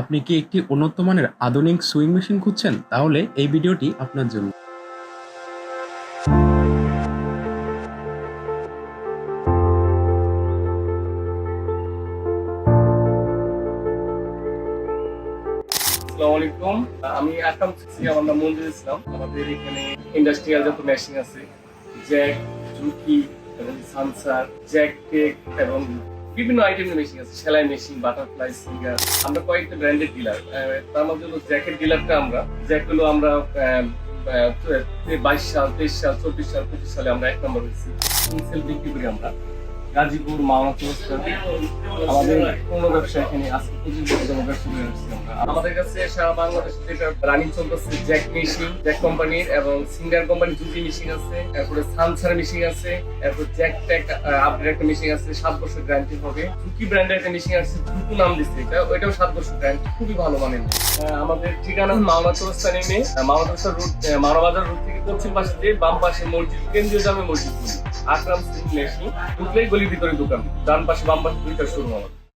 আপনি কি একটি উন্নত মানের আধুনিক সুইং মেশিন খুঁজছেন? তাহলে এই ভিডিওটি আপনার জন্য। আলাইকুম। আমি আকাম থেকে আমার নাম মঞ্জুর ইসলাম। আমাদের এখানে ইন্ডাস্ট্রিয়াল যত মেশিন আছে জ্যাক জুকি এবং সানসার জ্যাক টেক এবং বিভিন্ন আইটেমের মেশিন আছে, সেলাই মেশিন বাটারফ্লাই সিঙ্গার আমরা কয়েকটা ব্র্যান্ডের ডিলার তার মধ্যে হলো জ্যাকেট ডিলারটা আমরা। জ্যাক হলো আমরা বাইশ সাল, তেইশ সাল, চব্বিশ সাল, পঁচিশ সালে আমরা এক নম্বর হয়েছি। সেল বিক্রি করি আমরা। গাজীপুর আমাদের ব্যবসা জ্যাক জ্যাক কোম্পানির এবং সিঙ্গার মেশিন আছে। আপডেট একটা আছে। সাত বছর গ্যারান্টি হবে। ব্র্যান্ডের একটা নাম দিচ্ছে ওইটাও সাত বছর খুবই ভালো আমাদের ঠিকানা মাওনা চৌরাস্তা নেমে আহ, মাওনা রুট থেকে পশ্চিম পাশে বাম পাশে মসজিদ কেন্দ্রীয় জামে মসজিদ। আকরাম সিং মেশিন ঢুকলেই গলির ভিতরে দোকান ডান পাশে বাম পাশে দুইটা শোরুম আমার